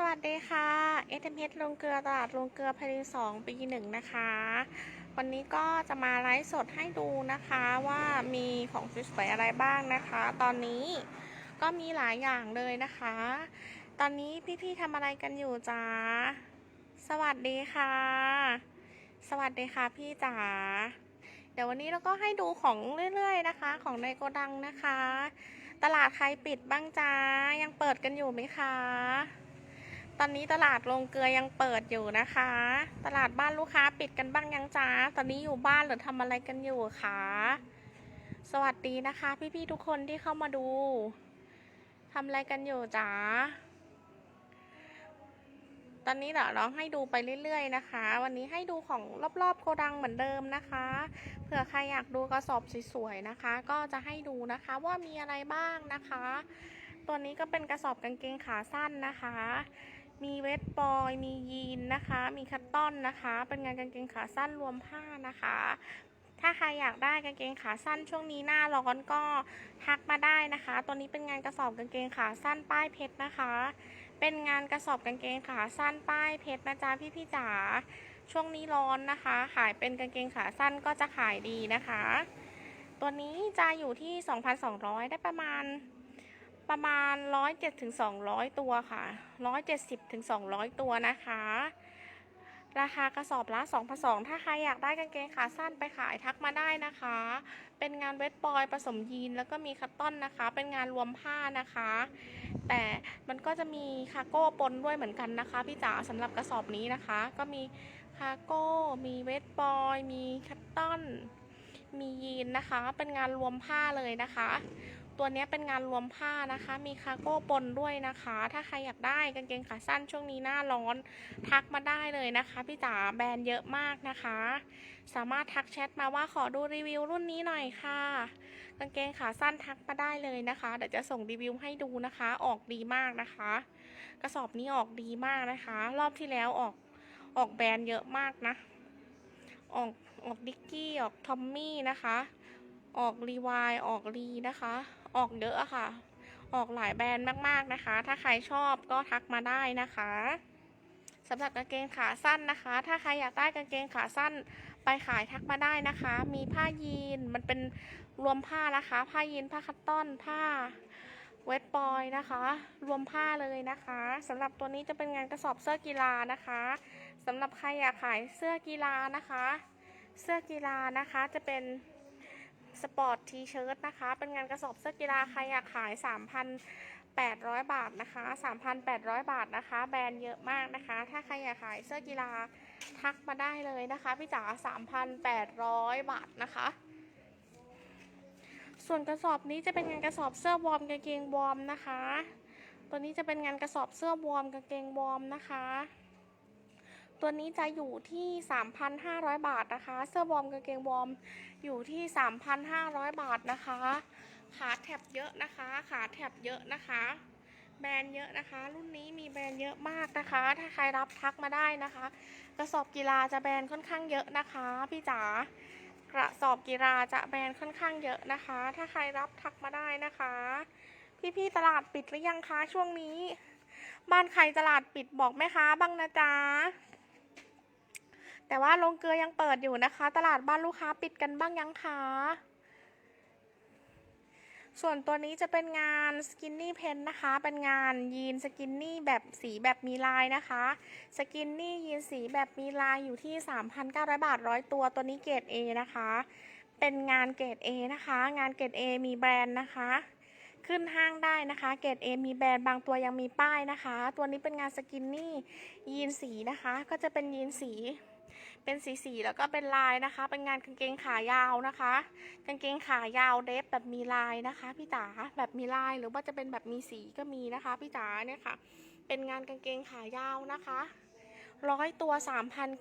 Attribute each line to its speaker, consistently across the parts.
Speaker 1: สวัสดีค่ะ s m s ลงเกลือตลาดลงเกลือพารีสองปีหนึ่งนะคะ วันนี้ก็จะมาไลฟ์สดให้ดูนะคะว่ามีของสวยๆอะไรบ้างนะคะ ตอนนี้ก็มีหลายอย่างเลยนะคะ ตอนนี้พี่ๆทำอะไรกันอยู่จ๊ะสวัสดีค่ะ สวัสดีค่ะพี่จ๋าเดี๋ยววันนี้เราก็ให้ดูของเรื่อยๆนะคะ ของในโกดังนะคะ ตลาดใครปิดบ้างจ้ายังเปิดกันอยู่ไหมคะ ตอนนี้ตลาดลงเกลือยังเปิดอยู่นะคะ ตลาดบ้านลูกค้าปิดกันบ้างยังจ้า ตอนนี้อยู่บ้านหรือทำอะไรกันอยู่คะ สวัสดีนะคะ พี่ๆทุกคนที่เข้ามาดูทำอะไรกันอยู่จ้า ตอนนี้เดี๋ยวเราให้ดูไปเรื่อยๆนะคะ วันนี้ให้ดูของรอบๆโกดังเหมือนเดิมนะคะ เผื่อใครอยากดูกระสอบสวยๆนะคะ ก็จะให้ดูนะคะว่ามีอะไรบ้างนะคะ ตัวนี้ก็เป็นกระสอบกางเกงขาสั้นนะคะ มีเวทบอย มียีนนะคะ มีคัตตอนนะคะ เป็นงานกางเกงขาสั้นรวมผ้านะคะ ถ้าใครอยากได้กางเกงขาสั้นช่วงนี้หน้าร้อนก็ทักมาได้นะคะ ตัวนี้เป็นงานกระสอบกางเกงขาสั้นป้ายเพชรนะคะ เป็นงานกระสอบกางเกงขาสั้นป้ายเพชรนะจ๊ะพี่พี่จ๋า ช่วงนี้ร้อนนะคะ ขายเป็นกางเกงขาสั้นก็จะขายดีนะคะ ตัวนี้จะอยู่ที่ 2,200 ได้ประมาณ ประมาณ 107ถึง200 ตัวค่ะ 170ถึง200 ตัวนะคะ ราคากระสอบละ2,200ถ้าใครอยากได้กางเกงขาสั้นไปขายทักมาได้นะคะ เป็นงานเวทบอยผสมยีนแล้วก็มีคัตตอนนะคะ เป็นงานรวมผ้านะคะ แต่มันก็จะมีคาร์โก้ปนด้วยเหมือนกันนะคะ พี่จ๋าสำหรับกระสอบนี้นะคะ ก็มีคาร์โก้ มีเวทบอย มีคัตตอนมียีนนะคะ เป็นงานรวมผ้าเลยนะคะ ตัวนี้เป็นงานรวมผ้านะคะ มีคาร์โก้ปนด้วยนะคะ ถ้าใครอยากได้กางเกงขาสั้นช่วงนี้หน้าร้อน ทักมาได้เลยนะคะพี่จ๋าแบรนด์เยอะมากนะคะ สามารถทักแชทมาว่าขอดูรีวิวรุ่นนี้หน่อยค่ะ กางเกงขาสั้นทักมาได้เลยนะคะ เดี๋ยวจะส่งรีวิวให้ดูนะคะ ออกดีมากนะคะ กระสอบนี้ออกดีมากนะคะ รอบที่แล้วออกออกแบรนด์เยอะมากนะ ออกออกดิกกี้ออกทอมมี่นะคะ ออกรีวายออกรีนะคะ ออกเยอะอะค่ะ ออกหลายแบรนด์มากๆนะคะ ถ้าใครชอบก็ทักมาได้นะคะสำหรับกางเกงขาสั้นนะคะ ถ้าใครอยากได้กางเกงขาสั้น ไปขายทักมาได้นะคะ มีผ้ายีน มันเป็นรวมผ้านะคะ ผ้ายีน ผ้าคัตตอน ผ้าเวทบอยนะคะ รวมผ้าเลยนะคะสำหรับตัวนี้จะเป็นงานกระสอบเสื้อกีฬานะคะสำหรับใครอยากขายเสื้อกีฬานะคะ เสื้อกีฬานะคะจะเป็น สปอร์ตทีเชิ้ตนะคะ เป็นงานกระสอบเสื้อกีฬาใครอยากขาย 3,800 บาทนะคะ 3,800 บาทนะคะ แบรนด์เยอะมากนะคะ ถ้าใครอยากขายเสื้อกีฬาทักมาได้เลยนะคะพี่จ๋า3,800 บาทนะคะ ส่วนกระสอบนี้จะเป็นงานกระสอบเสื้อวอร์มกางเกงวอร์มนะคะ ตัวนี้จะเป็นงานกระสอบเสื้อวอร์มกางเกงวอร์มนะคะ ตัวนี้จะอยู่ที่ 3,500 บาทนะคะ เสื้อวอร์มกางเกงวอร์มอยู่ที่ 3,500 บาทนะคะ ขาแถบเยอะนะคะ ขาแถบเยอะนะคะ แบรนด์เยอะนะคะ รุ่นนี้มีแบรนด์เยอะมากนะคะ ถ้าใครรับทักมาได้นะคะ กระสอบกีฬาจะแบรนด์ค่อนข้างเยอะนะคะ พี่จ๋ากระสอบกีฬาจะแบรนด์ค่อนข้างเยอะนะคะ ถ้าใครรับทักมาได้นะคะ พี่ๆตลาดปิดหรือยังคะช่วงนี้บ้านใครตลาดปิดบอกแม่ค้าบ้างนะจ๊ะ แต่ว่าโรงเกลือยังเปิดอยู่นะคะ ตลาดบ้านลูกค้าปิดกันบ้างยังคะส่วนตัวนี้จะเป็นงานสกินนี่เพนนะคะ เป็นงานยีนสกินนี่แบบสีแบบมีลายนะคะ สกินนี่ยีนสีแบบมีลายอยู่ที่ 3,900 บาทร้อยตัว ตัวนี้เกรด A นะคะ เป็นงานเกรด A นะคะ งานเกรด A มีแบรนด์นะคะ ขึ้นห้างได้นะคะ เกรด A มีแบรนด์บางตัวยังมีป้ายนะคะ ตัวนี้เป็นงานสกินนี่ยีนสีนะคะ ก็จะเป็นยีนสี เป็นสีสีแล้วก็เป็นลายนะคะ เป็นงานกางเกงขายาวนะคะ กางเกงขายาวเดฟแบบมีลายนะคะพี่จ๋าแบบมีลายหรือว่าจะเป็นแบบมีสีก็มีนะคะพี่จ๋าเนี่ยค่ะ เป็นงานกางเกงขายาวนะคะร้อยตัว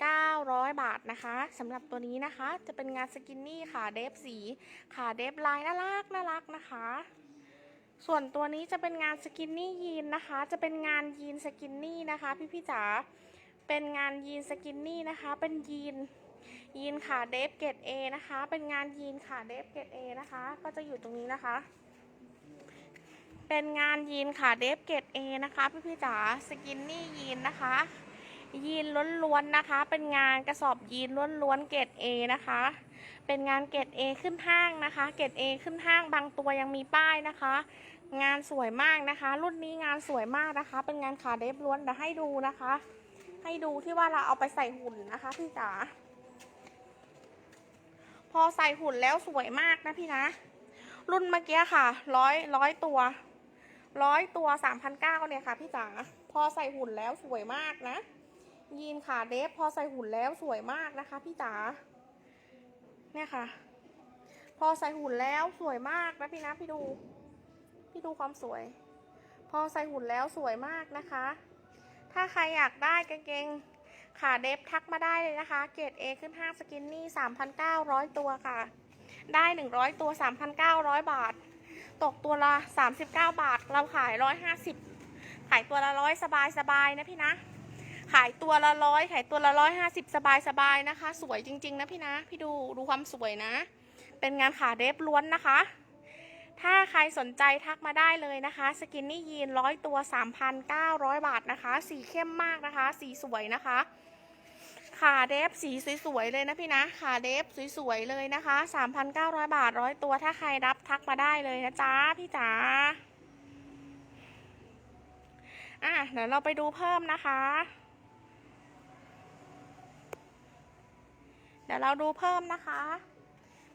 Speaker 1: 3,900 บาทนะคะสำหรับตัวนี้นะคะ จะเป็นงานสกินนี่ขาเดฟสีขาเดฟลายน่ารักน่ารักนะคะ ส่วนตัวนี้จะเป็นงานสกินนี่ยีนนะคะ จะเป็นงานยีนสกินนี่นะคะ พี่พี่จ๋า เป็นงานยีนสกินนี่นะคะ เป็นยีนยีนขาเดฟเกรด A นะคะ เป็นงานยีนขาเดฟเกรด A นะคะ ก็จะอยู่ตรงนี้นะคะ เป็นงานยีนค่ะเดฟเกตเอนะคะ พี่พี่ๆจ๋าสกินนี่ยีนนะคะ ยีนล้วนๆนะคะ เป็นงานกระสอบยีนล้วนๆเกตเอนะคะ เป็นงานเกตเอขึ้นห้างนะคะ เกตเอขึ้นห้างบางตัวยังมีป้ายนะคะ งานสวยมากนะคะ รุ่นนี้งานสวยมากนะคะ เป็นงานขาเดฟล้วนเดี๋ยวให้ดูนะคะ ให้ดูที่ว่าเราเอาไปใส่หุ่นนะคะ พี่จ๋า พอใส่หุ่นแล้วสวยมากนะพี่นะ รุ่นเมื่อกี้ค่ะร้อยร้อยตัวร้อยตัวสามพันเก้าเนี่ยค่ะ พี่จ๋า พอใส่หุ่นแล้วสวยมากนะ ยีนขาเดฟพอใส่หุ่นแล้วสวยมากนะคะ พี่จ๋า เนี่ยค่ะ พอใส่หุ่นแล้วสวยมากนะพี่นะพี่ดู พี่ดูความสวย พอใส่หุ่นแล้วสวยมากนะคะ ถ้าใครอยากได้กางเกงขาเดฟทักมาได้เลยนะคะ เกรด A ขึ้นห้างสกินนี่ 3,900 ตัวค่ะ ได้ 100 ตัว 3,900 บาท ตกตัวละ 39 บาท เราขาย 150 ขายตัวละร้อยสบายสบายๆนะพี่นะ ขายตัวละร้อยขายตัวละร้อยห้าสิบสบายสบายๆนะคะ สวยจริง ๆ นะพี่นะ พี่ดูดูความสวยนะ เป็นงานขาเดฟล้วนนะคะ ถ้าใครสนใจทักมาได้เลยนะคะ สกินนี่ยีนร้อยตัว 3,900 บาทนะคะ สีเข้มมากนะคะ สีสวยนะคะ ขาเดฟสีสวยๆเลยนะพี่นะ ขาเดฟสวยๆเลยนะคะ 3,900 บาทร้อยตัว ถ้าใครรับทักมาได้เลยนะจ๊ะพี่จ๋าอะเดี๋ยวเราไปดูเพิ่มนะคะ เดี๋ยวเราดูเพิ่มนะคะ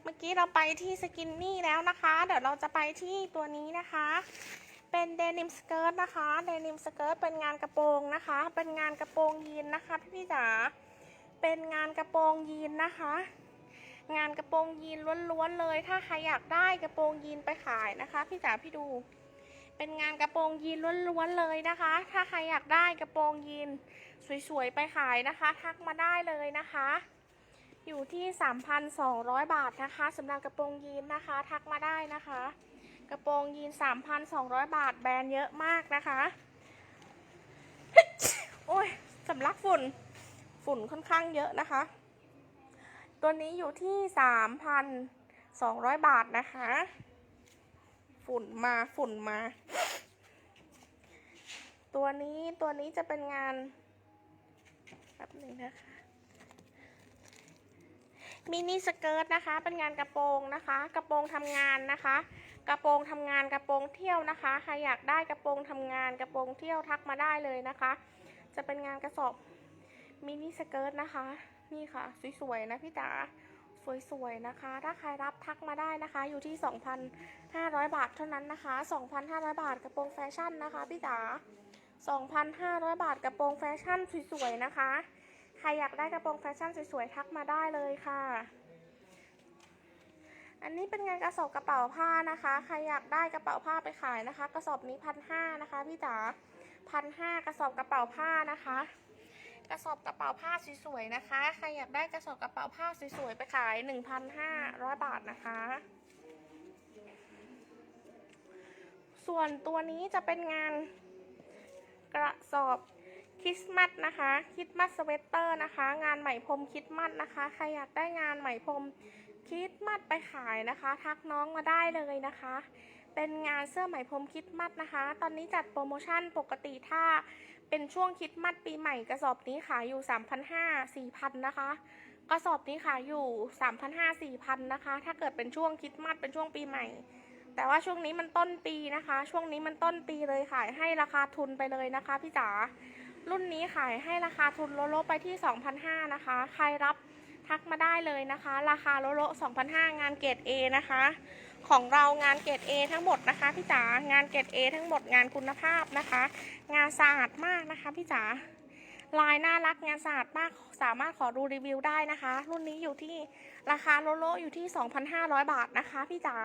Speaker 1: เมื่อกี้เราไปที่สกินนี่แล้วนะคะ เดี๋ยวเราจะไปที่ตัวนี้นะคะ เป็นเดนิมสเกิร์ตนะคะ เดนิมสเกิร์ตเป็นงานกระโปรงนะคะ เป็นงานกระโปรงยีนนะคะพี่พี่จ๋า เป็นงานกระโปรงยีนนะคะ งานกระโปรงยีนล้วนๆเลย ถ้าใครอยากได้กระโปรงยีนไปขายนะคะ พี่จ๋าพี่ดู เป็นงานกระโปรงยีนล้วนๆเลยนะคะ ถ้าใครอยากได้กระโปรงยีนสวยๆไปขายนะคะ ทักมาได้เลยนะคะ อยู่ที่ 3,200 บาทนะคะสำหรับกระโปรงยีนนะคะ ทักมาได้นะคะ กระโปรงยีน 3,200 บาทแบรนด์เยอะมากนะคะ โอ้ยสำลักฝุ่น ฝุ่นค่อนข้างเยอะนะคะ ตัวนี้อยู่ที่ 3,200 บาทนะคะ ฝุ่นมาฝุ่นมา ตัวนี้ตัวนี้จะเป็นงานแป๊บหนึ่งนะคะ มินิสเกิร์ตนะคะ เป็นงานกระโปรงนะคะ กระโปรงทำงานนะคะ กระโปรงทำงานกระโปรงเที่ยวนะคะใครอยากได้กระโปรงทำงานกระโปรงเที่ยวทักมาได้เลยนะคะ จะเป็นงานกระสอบมินิสเกิร์ตนะคะ นี่ค่ะ สวยๆนะพี่จ๋าสวยๆนะคะ ถ้าใครรับทักมาได้นะคะ อยู่ที่ 2,500 บาทเท่านั้นนะคะ 2,500 บาทกระโปรงแฟชั่นนะคะพี่จ๋า2,500 บาทกระโปรงแฟชั่นสวยๆนะคะ ใครอยากได้กระโปรงแฟชั่นสวยๆทักมาได้เลยค่ะ อันนี้เป็นงานกระสอบกระเป๋าผ้านะคะ ใครอยากได้กระเป๋าผ้าไปขายนะคะ กระสอบนี้พันห้านะคะพี่จ๋าพันห้ากระสอบกระเป๋าผ้านะคะ กระสอบกระเป๋าผ้าสวยๆนะคะ ใครอยากได้กระสอบกระเป๋าผ้าสวยๆไปขาย1,500บาทนะคะส่วนตัวนี้จะเป็นงานกระสอบ คริสต์มาสนะคะคริสต์มาสสเวตเตอร์นะคะ งานไหมพรมคริสต์มาสนะคะใครอยากได้งานไหมพรมคริสต์มาสไปขายนะคะ ทักน้องมาได้เลยนะคะ เป็นงานเสื้อไหมพรมคริสต์มาสนะคะ ตอนนี้จัดโปรโมชั่นปกติถ้าเป็นช่วงคริสต์มาสปีใหม่กระสอบนี้ขายอยู่ 3,500 4,000นะคะกระสอบนี้ขายอยู่ 3,500 4,000นะคะ ถ้าเกิดเป็นช่วงคริสต์มาสเป็นช่วงปีใหม่ แต่ว่าช่วงนี้มันต้นปีนะคะ ช่วงนี้มันต้นปีเลยขายให้ราคาทุนไปเลยนะคะพี่จ๋า รุ่นนี้ขายให้ราคาทุนโลโลไปที่ 2,500นะคะ ใครรับทักมาได้เลยนะคะ ราคาโลโล2,500 งานเกรด A นะคะ ของเรางานเกรด A ทั้งหมดนะคะพี่จ๋างานเกรด A ทั้งหมดงานคุณภาพนะคะ งานสะอาดมากนะคะพี่จ๋าลายน่ารักงานสะอาดมากสามารถขอดูรีวิวได้นะคะ รุ่นนี้อยู่ที่ราคาโลโลอยู่ที่ 2,500 บาทนะคะพี่จ๋า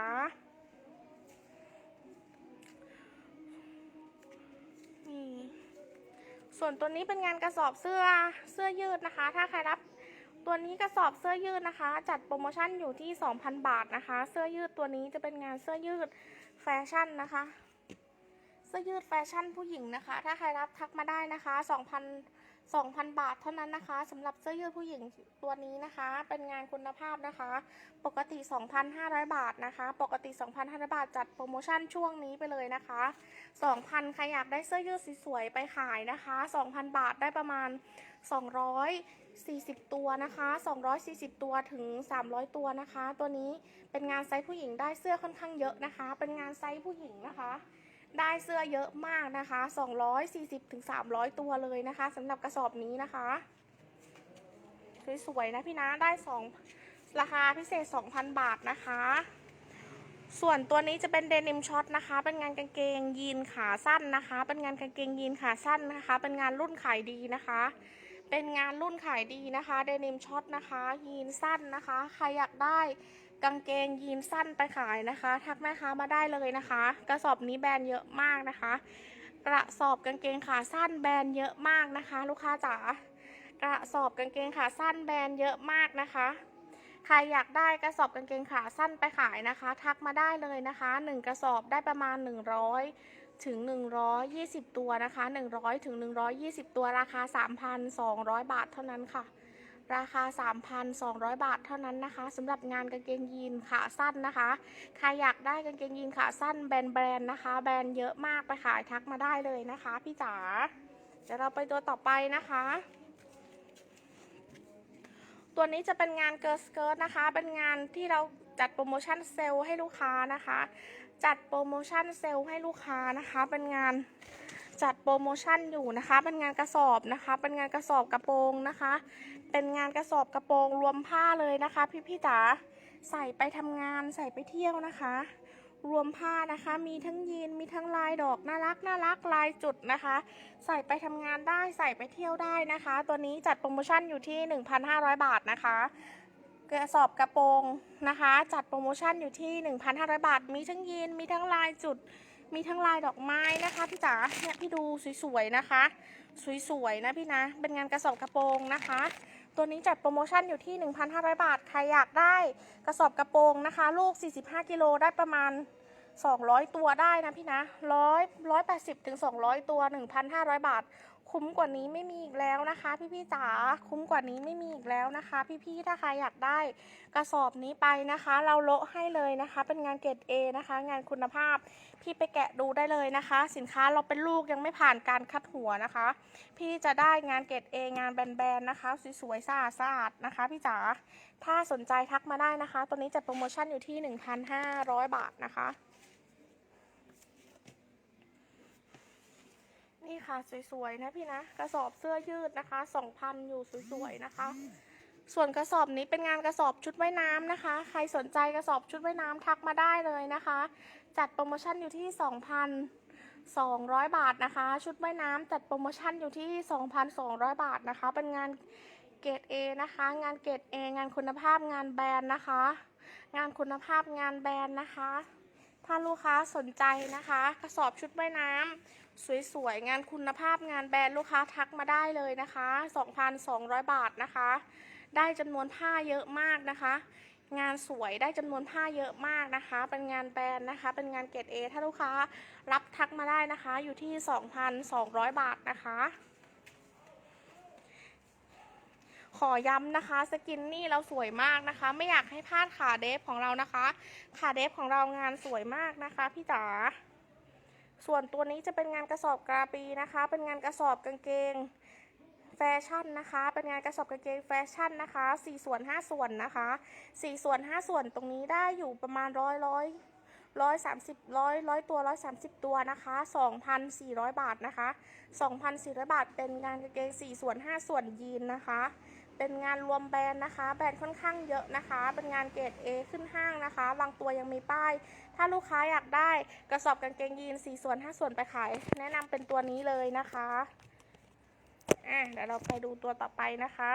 Speaker 1: นี่ ส่วนตัวนี้เป็นงานกระสอบเสื้อเสื้อยืดนะคะ ถ้าใครรับตัวนี้กระสอบเสื้อยืดนะคะ จัดโปรโมชั่นอยู่ที่ 2,000 บาทนะคะ เสื้อยืดตัวนี้จะเป็นงานเสื้อยืดแฟชั่นนะคะ เสื้อยืดแฟชั่นผู้หญิงนะคะ ถ้าใครรับทักมาได้นะคะ 2,000 2,000 บาทเท่านั้นนะคะสำหรับเสื้อยืดผู้หญิงตัวนี้นะคะ เป็นงานคุณภาพนะคะ ปกติ 2,500 บาทนะคะ ปกติ 2,500 บาทจัดโปรโมชั่นช่วงนี้ไปเลยนะคะ 2,000 ใครอยากได้เสื้อยืดสวยๆไปขายนะคะ 2,000 บาทได้ประมาณ 240 ตัวนะคะ 240 ตัวถึง 300 ตัวนะคะ ตัวนี้เป็นงานไซส์ผู้หญิงได้เสื้อค่อนข้างเยอะนะคะ เป็นงานไซส์ผู้หญิงนะคะ ได้เสื้อเยอะมากนะคะ 240ถึง300 ตัวเลยนะคะสำหรับกระสอบนี้นะคะ สวยๆนะพี่นะ ได้2ราคาพิเศษ 2,000 บาทนะคะ ส่วนตัวนี้จะเป็นเดนิมช็อตนะคะ เป็นงานกางเกงยีนขาสั้นนะคะ เป็นงานกางเกงยีนขาสั้นนะคะ เป็นงานรุ่นขายดีนะคะ เป็นงานรุ่นขายดีนะคะ เดนิมช็อตนะคะ ยีนสั้นนะคะ ใครอยากได้ กางเกงยีนสั้นไปขายนะคะ ทักแม่ค้ามาได้เลยนะคะ กระสอบนี้แบรนด์เยอะมากนะคะ กระสอบกางเกงขาสั้นแบรนด์เยอะมากนะคะ ลูกค้าจ๋ากระสอบกางเกงขาสั้นแบรนด์เยอะมากนะคะ ใครอยากได้กระสอบกางเกงขาสั้นไปขายนะคะ ทักมาได้เลยนะคะ 1 กระสอบได้ประมาณ 100 ถึง 120 ตัวนะคะ 100 ถึง 120 ตัวราคา 3,200 บาทเท่านั้นค่ะ ราคา 3,200 บาทเท่านั้นนะคะสำหรับงานกางเกงยีนขาสั้นนะคะ ใครอยากได้กางเกงยีนขาสั้นแบรนด์แบรนด์นะคะ แบรนด์เยอะมากไปขายทักมาได้เลยนะคะพี่จ๋าเดี๋ยวเราไปตัวต่อไปนะคะ ตัวนี้จะเป็นงานเกิร์ลสเกิร์ตนะคะ เป็นงานที่เราจัดโปรโมชั่นเซลล์ให้ลูกค้านะคะ จัดโปรโมชั่นเซลล์ให้ลูกค้านะคะ เป็นงาน จัดโปรโมชั่นอยู่นะคะ เป็นงานกระสอบนะคะ เป็นงานกระสอบกระโปรงนะคะ เป็นงานกระสอบกระโปรงรวมผ้าเลยนะคะ พี่พี่ๆจ๋าใส่ไปทำงานใส่ไปเที่ยวนะคะ รวมผ้านะคะ มีทั้งยีนมีทั้งลายดอกน่ารักน่ารักลายจุดนะคะ ใส่ไปทำงานได้ใส่ไปเที่ยวได้นะคะ ตัวนี้จัดโปรโมชั่นอยู่ที่ 1,500 บาทนะคะกระสอบกระโปรงนะคะ จัดโปรโมชั่นอยู่ที่ 1,500 บาท มีทั้งยีนมีทั้งลายจุด มีทั้งลายดอกไม้นะคะพี่จ๋าเนี่ยพี่ดูสวยๆนะคะ สวยๆนะพี่นะ เป็นงานกระสอบกระโปรงนะคะ ตัวนี้จัดโปรโมชั่นอยู่ที่ 1,500 บาท ใครอยากได้กระสอบกระโปรงนะคะ ลูก 45 กิโลได้ประมาณ 200 ตัวได้นะพี่นะ100 180ถึง200 ตัว 1,500 บาท คุ้มกว่านี้ไม่มีอีกแล้วนะคะ พี่ๆจ๋าคุ้มกว่านี้ไม่มีอีกแล้วนะคะ พี่ๆถ้าใครอยากได้กระสอบนี้ไปนะคะ เราโละให้เลยนะคะ เป็นงานเกรด A นะคะ งานคุณภาพ พี่ไปแกะดูได้เลยนะคะ สินค้าเราเป็นลูกยังไม่ผ่านการคัดหัวนะคะ พี่จะได้งานเกรด A งานแบนๆนะคะสวยๆสะอาดสะอาดนะคะ พี่จ๋าถ้าสนใจทักมาได้นะคะ ตัวนี้จัดโปรโมชั่นอยู่ที่ 1,500 บาทนะคะ นี่ค่ะสวยๆนะพี่นะกระสอบเสื้อยืดนะคะ2,000อยู่สวยๆนะคะ ส่วนกระสอบนี้เป็นงานกระสอบชุดว่ายน้ำนะคะ ใครสนใจกระสอบชุดว่ายน้ำทักมาได้เลยนะคะ จัดโปรโมชั่นอยู่ที่2,200บาทนะคะ ชุดว่ายน้ำจัดโปรโมชั่นอยู่ที่2,200บาทนะคะ เป็นงานเกรด A นะคะ งานเกรด A งานคุณภาพงานแบรนด์นะคะ งานคุณภาพงานแบรนด์นะคะ ถ้าลูกค้าสนใจนะคะ กระสอบชุดว่ายน้ำสวยๆ งานคุณภาพงานแบรนด์ลูกค้าทักมาได้เลยนะคะ 2,200 บาทนะคะ ได้จำนวนผ้าเยอะมากนะคะ งานสวยได้จำนวนผ้าเยอะมากนะคะ เป็นงานแบรนด์นะคะ เป็นงานเกรด A ถ้าลูกค้ารับทักมาได้นะคะ อยู่ที่ 2,200 บาทนะคะ ขอย้ำนะคะสกินนี่เราสวยมากนะคะ ไม่อยากให้พลาดขาเดฟของเรานะคะ ขาเดฟของเรางานสวยมากนะคะพี่จ๋าส่วนตัวนี้จะเป็นงานกระสอบกราปีนะคะ เป็นงานกระสอบกางเกงแฟชั่นนะคะ เป็นงานกระสอบกางเกงแฟชั่นนะคะ4ส่วน5ส่วนนะคะ4ส่วน5ส่วนตรงนี้ได้อยู่ประมาณร้อยร้อยร้อยสามสิบร้อยร้อยตัวร้อยสามสิบตัวนะคะ2,400บาทนะคะ2,400บาทเป็นงานกางเกง4ส่วน5ส่วนยีนนะคะ เป็นงานรวมแบรนด์นะคะ แบรนด์ค่อนข้างเยอะนะคะ เป็นงานเกรด A ขึ้นห้างนะคะ บางตัวยังมีป้าย ถ้าลูกค้าอยากได้กระสอบกางเกงยีน4ส่วน5ส่วนไปขาย แนะนำเป็นตัวนี้เลยนะคะอะเดี๋ยวเราไปดูตัวต่อไปนะคะ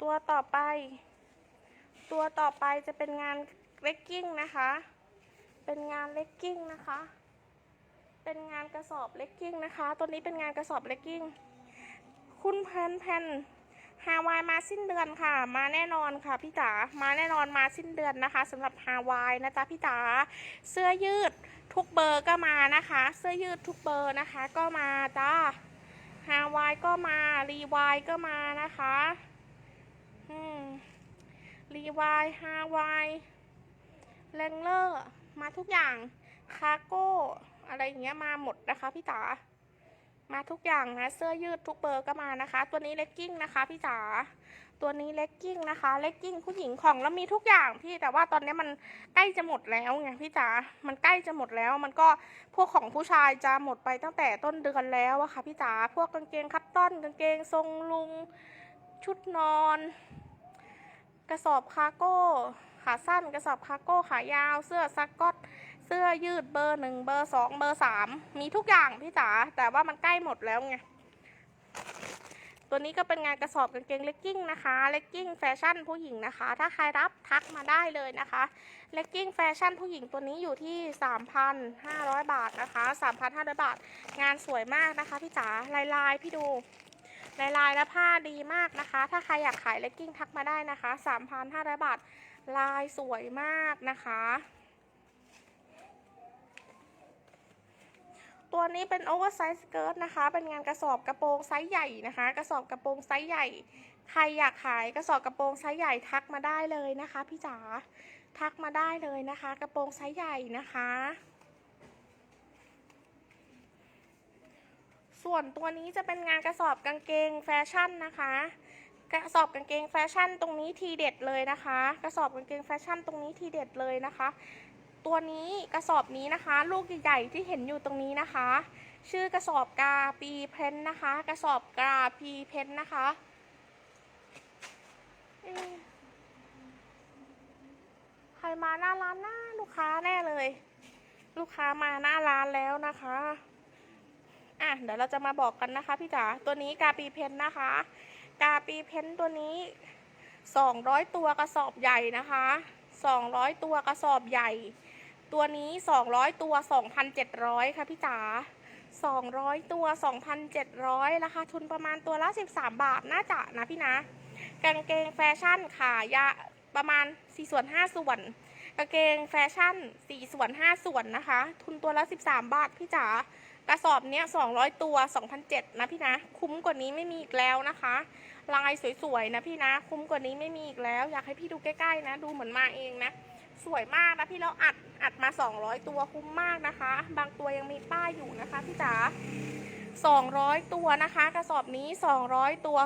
Speaker 1: ตัวต่อไป ตัวต่อไปจะเป็นงานเลกกิ้งนะคะ เป็นงานเลกกิ้งนะคะ เป็นงานกระสอบเลกกิ้งนะคะ ตัวนี้เป็นงานกระสอบเลกกิ้ง คุณแพนแพน ฮาวายมาสิ้นเดือนค่ะ มาแน่นอนค่ะพี่จ๋ามาแน่นอนมาสิ้นเดือนนะคะสำหรับฮาวายนะจ๊ะพี่จ๋าเสื้อยืดทุกเบอร์ก็มานะคะ เสื้อยืดทุกเบอร์นะคะ ก็มาจ้าฮาวายก็มารีวายก็มานะคะอืมรีวายฮาวายแรงเลอร์มาทุกอย่างคาโก้อะไรอย่างเงี้ยมาหมดนะคะพี่จ๋า มาทุกอย่างนะเสื้อยืดทุกเบอร์ก็มานะคะ ตัวนี้เลกกิ้งนะคะ พี่จ๋าตัวนี้เลกกิ้งนะคะเลกกิ้งผู้หญิงของแล้วมีทุกอย่างพี่แต่ว่าตอนนี้มันใกล้จะหมดแล้วไงพี่จ๋ามันใกล้จะหมดแล้ว มันก็พวกของผู้ชายจะหมดไปตั้งแต่ต้นเดือนแล้วอะค่ะพี่จ๋าพวกกางเกงคัตตอนกางเกงทรงลุง ชุดนอน กระสอบคาร์โก้ขาสั้นกระสอบคาร์โก้ขายาวเสื้อซักก็ต สื้อยืดเบอร์หนึ่งเบอร์สองเบอร์สามมีทุกอย่างพี่จ๋าแต่ว่ามันใกล้หมดแล้วไงตัวนี้ก็เป็นงานกระสอบกางเกงเลกกิ้งนะคะเลกกิ้งแฟชั่นผู้หญิงนะคะ ถ้าใครรับทักมาได้เลยนะคะเลกกิ้งแฟชั่นผู้หญิงตัวนี้อยู่ที่ 3,500 บาทนะคะ3,500 บาท งานสวยมากนะคะพี่จ๋าลายลายพี่ดูลายลายและผ้าดีมากนะคะ ถ้าใครอยากขายเลกกิ้งทักมาได้นะคะ 3,500 บาท ลายสวยมากนะคะ ตัวนี้เป็นโอเวอร์ไซส์สเกิร์ตนะคะ เป็นงานกระสอบกระโปรงไซส์ใหญ่นะคะ กระสอบกระโปรงไซส์ใหญ่ ใครอยากขายกระสอบกระโปรงไซส์ใหญ่ทักมาได้เลยนะคะ พี่จ๋า ทักมาได้เลยนะคะ กระโปรงไซส์ใหญ่นะคะ ส่วนตัวนี้จะเป็นงานกระสอบกางเกงแฟชั่นนะคะ กระสอบกางเกงแฟชั่นตรงนี้ทีเด็ดเลยนะคะ กระสอบกางเกงแฟชั่นตรงนี้ทีเด็ดเลยนะคะ ตัวนี้กระสอบนี้นะคะ ลูกใหญ่ๆที่เห็นอยู่ตรงนี้นะคะ ชื่อกระสอบกาปีเพนนะคะ กระสอบกาปีเพนนะคะใครมาหน้าร้านหน้าลูกค้าแน่เลย ลูกค้ามาหน้าร้านแล้วนะคะอะเดี๋ยวเราจะมาบอกกันนะคะพี่จ๋าตัวนี้กาปีเพนนะคะ กาปีเพนตัวนี้200ตัวกระสอบใหญ่นะคะ200ตัวกระสอบใหญ่ ตัวนี้ 200 ตัว 2,700 ค่ะพี่จ๋า200 ตัว 2,700 ราคาทุนประมาณตัวละ 13 บาท น่าจะนะพี่นะ กางเกงแฟชั่นขายะประมาณ4ส่วน5ส่วน กางเกงแฟชั่น4ส่วน5ส่วนนะคะ ทุนตัวละ 13 บาทพี่จ๋ากระสอบเนี้ย200 ตัว2,700นะพี่นะ คุ้มกว่านี้ไม่มีอีกแล้วนะคะ ลายสวยๆนะพี่นะ คุ้มกว่านี้ไม่มีอีกแล้ว อยากให้พี่ดูใกล้ๆนะ ดูเหมือนมาเองนะ สวยมากนะพี่แล้วอัด อัดมา 200 ตัวคุ้มมากนะคะ บางตัวยังมีป้ายอยู่นะคะพี่จ๋า200 ตัวนะคะ กระสอบนี้ 200 ตัว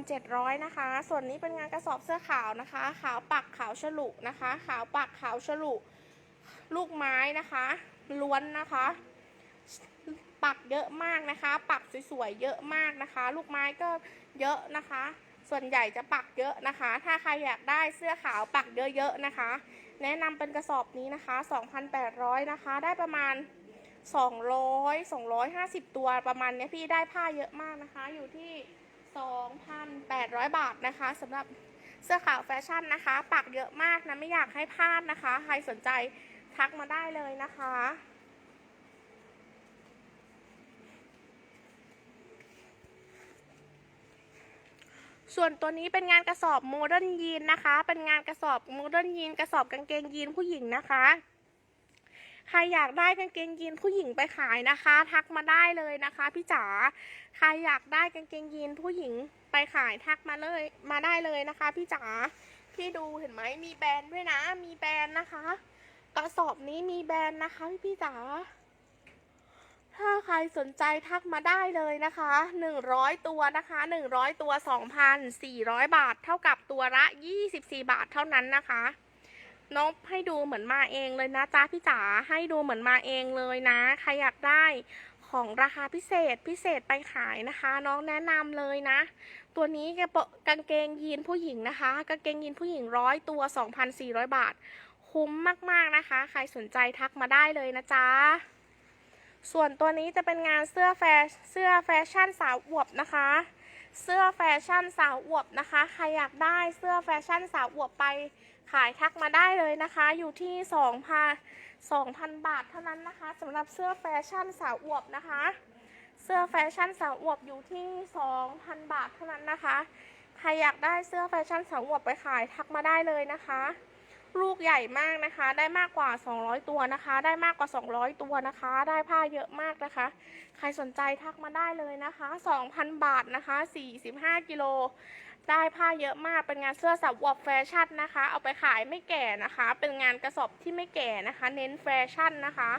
Speaker 1: 2,700 นะคะ ส่วนนี้เป็นงานกระสอบเสื้อขาวนะคะ ขาวปักขาวฉลุนะคะ ขาวปักขาวฉลุลูกไม้นะคะล้วนนะคะ ปักเยอะมากนะคะ ปักสวยๆเยอะมากนะคะ ลูกไม้ก็เยอะนะคะ ส่วนใหญ่จะปักเยอะนะคะ ถ้าใครอยากได้เสื้อขาวปักเยอะๆนะคะ แนะนำเป็นกระสอบนี้นะคะ 2,800 นะคะ ได้ประมาณ 200 250 ตัวประมาณเนี้ยพี่ได้ผ้าเยอะมากนะคะ อยู่ที่ 2,800 บาทนะคะสำหรับเสื้อขาวแฟชั่นนะคะ ปักเยอะมากนะ ไม่อยากให้พลาดนะคะ ใครสนใจทักมาได้เลยนะคะ ส่วนตัวนี้เป็นงานกระสอบโมเดิร์นยีนนะคะ เป็นงานกระสอบโมเดิร์นยีนกระสอบกางเกงยีนผู้หญิงนะคะ ใครอยากได้กางเกงยีนผู้หญิงไปขายนะคะ ทักมาได้เลยนะคะพี่จ๋า ใครอยากได้กางเกงยีนผู้หญิงไปขายทักมาเลยมาได้เลยนะคะ พี่จ๋า พี่ดูเห็นไหมมีแบรนด์ด้วยนะ มีแบรนด์นะคะ กระสอบนี้มีแบรนด์นะคะพี่พี่จ๋า ถ้าใครสนใจทักมาได้เลยนะคะ 100 ตัวนะคะ 100 ตัว 2,400 บาท เท่ากับตัวละ 24 บาทเท่านั้นนะคะน้องให้ดูเหมือนมาเองเลยนะจ๊ะพี่จ๋าให้ดูเหมือนมาเองเลยนะ ใครอยากได้ของราคาพิเศษพิเศษไปขายนะคะ น้องแนะนำเลยนะ ตัวนี้กระกางเกงยีนผู้หญิงนะคะกางเกงยีนผู้หญิงร้อยตัว 2,400 บาท คุ้มมากๆนะคะ ใครสนใจทักมาได้เลยนะจ๊ะ ส่วนตัวนี้จะเป็นงานเสื้อแฟเสื้อแฟชั่นสาวอวบนะคะ เสื้อแฟชั่นสาวอวบนะคะ ใครอยากได้เสื้อแฟชั่นสาวอวบไปขายทักมาได้เลยนะคะ อยู่ที่2,000 2,000บาทเท่านั้นนะคะสำหรับเสื้อแฟชั่นสาวอวบนะคะ เสื้อแฟชั่นสาวอวบอยู่ที่2,000บาทเท่านั้นนะคะ ใครอยากได้เสื้อแฟชั่นสาวอวบไปขายทักมาได้เลยนะคะ ลูกใหญ่มากนะคะ ได้มากกว่า 200 ตัวนะคะ ได้มากกว่า 200 ตัวนะคะ ได้ผ้าเยอะมากนะคะ ใครสนใจทักมาได้เลยนะคะ 2,000 บาทนะคะ 45 กิโล ได้ผ้าเยอะมาก เป็นงานเสื้อสับวอบแฟชั่นนะคะ เอาไปขายไม่แก่นะคะ เป็นงานกระสอบที่ไม่แก่นะคะ เน้นแฟชั่นนะคะ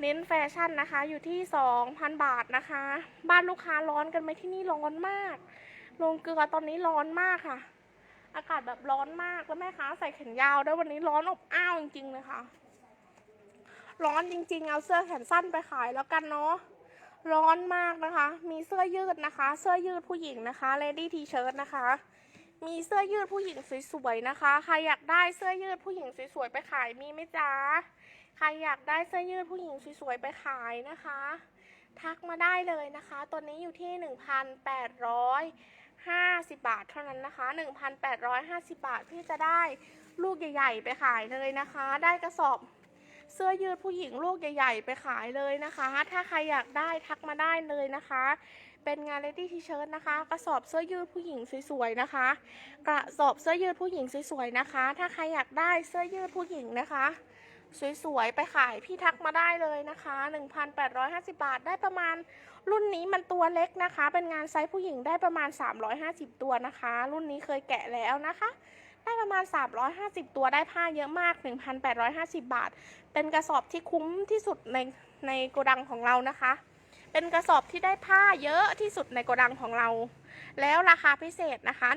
Speaker 1: เน้นแฟชั่นนะคะ อยู่ที่ 2,000 บาทนะคะ บ้านลูกค้าร้อนกันไหมที่นี่ร้อนมาก ลงเกลือตอนนี้ร้อนมากค่ะ อากาศแบบร้อนมากแล้วแม่ค้าใส่แขนยาวด้วยวันนี้ร้อนอบอ้าวจริงๆเลยค่ะ ร้อนจริงๆ เอาเสื้อแขนสั้นไปขายแล้วกันเนาะร้อนมากนะคะ มีเสื้อยืดนะคะ เสื้อยืดผู้หญิงนะคะ lady t-shirt นะคะ มีเสื้อยืดผู้หญิงสวยๆนะคะ ใครอยากได้เสื้อยืดผู้หญิงสวยๆไปขายมีไหมจ๊ะ ใครอยากได้เสื้อยืดผู้หญิงสวยๆไปขายนะคะ ทักมาได้เลยนะคะ ตัวนี้อยู่ที่ 1,850 บาทเท่านั้นนะคะ 1,850 บาทพี่จะได้ลูกใหญ่ ๆ ไปขายเลยนะคะ ได้กระสอบเสื้อยืดผู้หญิงลูกใหญ่ ๆ ไปขายเลยนะคะ ถ้าใครอยากได้ทักมาได้เลยนะคะ เป็นงาน lady t-shirt นะคะ กระสอบเสื้อยืดผู้หญิงสวยๆนะคะ กระสอบเสื้อยืดผู้หญิงสวยๆนะคะ ถ้าใครอยากได้เสื้อยืดผู้หญิงนะคะ สวยๆ ไปขายพี่ทักมาได้เลยนะคะ 1,850 บาทได้ประมาณ รุ่นนี้มันตัวเล็กนะคะ เป็นงานไซส์ผู้หญิงได้ประมาณ 350 ตัวนะคะ รุ่นนี้เคยแกะแล้วนะคะ ได้ประมาณ 350 ตัวได้ผ้าเยอะมาก 1,850 บาท เป็นกระสอบที่คุ้มที่สุดในในโกดังของเรานะคะ เป็นกระสอบที่ได้ผ้าเยอะที่สุดในโกดังของเรา แล้วราคาพิเศษนะคะ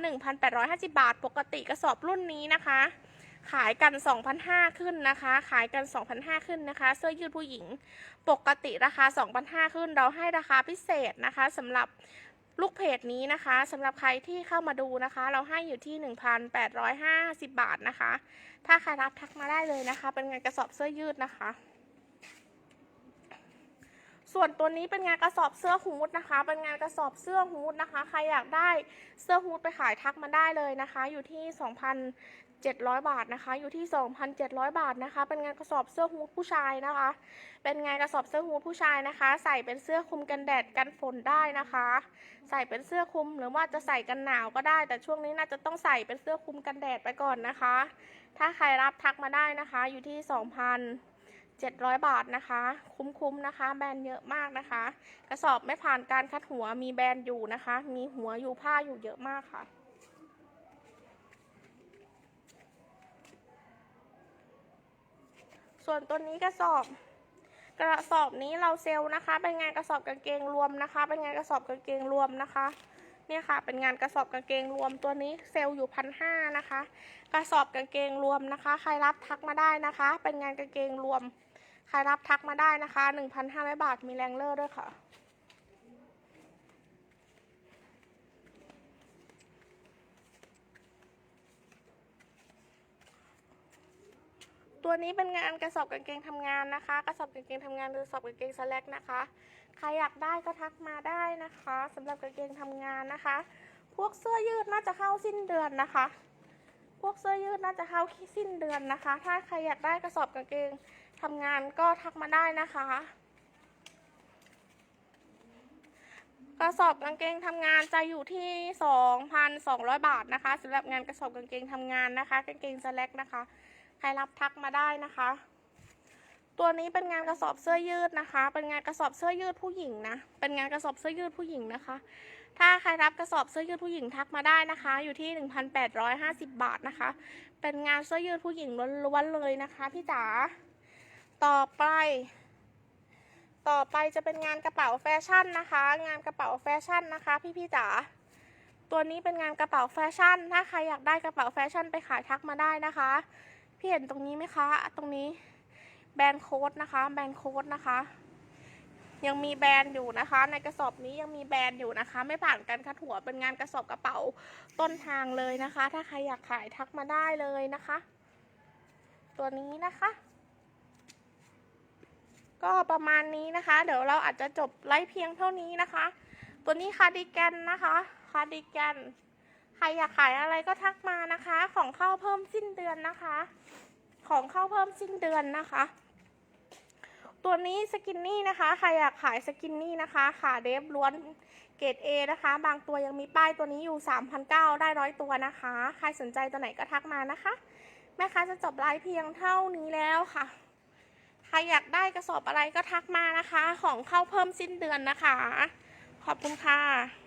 Speaker 1: 1,850 บาท ปกติกระสอบรุ่นนี้นะคะ ขายกัน 2,500 ขึ้นนะคะ ขายกัน 2,500 ขึ้นนะคะ เสื้อยืดผู้หญิง ปกติราคา 2,500 ขึ้น เราให้ราคาพิเศษนะคะสำหรับลูกเพจนี้นะคะสำหรับใครที่เข้ามาดูนะคะ เราให้อยู่ที่ 1,850 บาทนะคะ ถ้าใครรับทักมาได้เลยนะคะ เป็นงานกระสอบเสื้อยืดนะคะ ส่วนตัวนี้เป็นงานกระสอบเสื้อฮูดนะคะ เป็นงานกระสอบเสื้อฮูดนะคะ ใครอยากได้เสื้อฮูดไปขายทักมาได้เลยนะคะ อยู่ที่ 2,700 บาทนะคะ อยู่ที่ 2,700 บาทนะคะ เป็นงานกระสอบเสื้อฮูดผู้ชายนะคะ เป็นงานกระสอบเสื้อฮูดผู้ชายนะคะ ใส่เป็นเสื้อคลุมกันแดดกันฝนได้นะคะ ใส่เป็นเสื้อคลุมหรือว่าจะใส่กันหนาวก็ได้ แต่ช่วงนี้น่าจะต้องใส่เป็นเสื้อคลุมกันแดดไปก่อนนะคะ ถ้าใครรับทักมาได้นะคะ อยู่ที่2,700 บาทนะคะ คุ้มๆนะคะ แบรนด์เยอะมากนะคะ กระสอบไม่ผ่านการคัดหัวมีแบรนด์อยู่นะคะ มีหัวอยู่ผ้าอยู่เยอะมากค่ะ ส่วนตัวนี้กระสอบ กระสอบนี้เราเซลล์นะคะ เป็นงานกระสอบกางเกงรวมนะคะ เป็นงานกระสอบกางเกงรวมนะคะเนี่ยค่ะ เป็นงานกระสอบกางเกงรวมตัวนี้เซลล์อยู่พันห้านะคะ กระสอบกางเกงรวมนะคะ ใครรับทักมาได้นะคะ เป็นงานกางเกงรวม ใครรับทักมาได้นะคะหน1,500 บาทมีแรงเลอร์ด้วยค่ะ ตัวนี้เป็นงานกระสอบกางเกงทำงานนะคะ กระสอบกางเกงทำงานหรือกระสอบกางเกงสแลกนะคะ ใครอยากได้ก็ทักมาได้นะคะสำหรับกางเกงทำงานนะคะ พวกเสื้อยืดน่าจะเข้าสิ้นเดือนนะคะ พวกเสื้อยืดน่าจะเข้าสิ้นเดือนนะคะ ถ้าใครอยากได้กระสอบกางเกงทำงานก็ทักมาได้นะคะ กระสอบกางเกงทำงานจะอยู่ที่ 2,200 บาทนะคะสำหรับงานกระสอบกางเกงทำงานนะคะ กางเกงสแลกนะคะ ครรับทักมาได้นะคะ ตัวนี้เป็นงานกระสอบเสื้อยืดนะคะ เป็นงานกระสอบเสื้อยืดผู้หญิงนะ เป็นงานกระสอบเสื้อยืดผู้หญิงนะคะ ถ้าใครรับกระสอบเสื้อยืดผู้หญิงทักมาได้นะคะ อยู่ที่ 1,850 บาทนะคะ เป็นงานเสื้อยืดผู้หญิงล้วนๆเลยนะคะพี่จ๋า ต่อไปต่อไปจะเป็นงานกระเป๋าแฟชั่นนะคะ งานกระเป๋าแฟชั่นนะคะ พี่พี่จ๋าตัวนี้เป็นงานกระเป๋าแฟชั่น ถ้าใครอยากได้กระเป๋าแฟชั่นไปขายทักมาได้นะคะ พี่เห็นตรงนี้ไหมคะ ตรงนี้แบรนด์โค้ดนะคะ แบรนด์โค้ดนะคะ ยังมีแบรนด์อยู่นะคะ ในกระสอบนี้ยังมีแบรนด์อยู่นะคะ ไม่ผ่านการคัดหัวเป็นงานกระสอบกระเป๋าต้นทางเลยนะคะ ถ้าใครอยากขายทักมาได้เลยนะคะ ตัวนี้นะคะ ก็ประมาณนี้นะคะ เดี๋ยวเราอาจจะจบไลฟ์เพียงเท่านี้นะคะ ตัวนี้คาร์ดิแกนนะคะ คาร์ดิแกน รอยากขายอะไรก็ทักมานะคะ ของเข้าเพิ่มสิ้นเดือนนะคะ ของเข้าเพิ่มสิ้นเดือนนะคะ ตัวนี้สกินนี่นะคะใครอยากขายสกินนี่นะคะ ขาเดฟล้วนเกรด A นะคะ บางตัวยังมีป้ายตัวนี้อยู่ 3,900 ได้ร้อยตัวนะคะ ใครสนใจตัวไหนก็ทักมานะคะ แม่ค้าจะจบไลฟ์เพียงเท่านี้แล้วค่ะ ใครอยากได้กระสอบอะไรก็ทักมานะคะ ของเข้าเพิ่มสิ้นเดือนนะคะ ขอบคุณค่ะ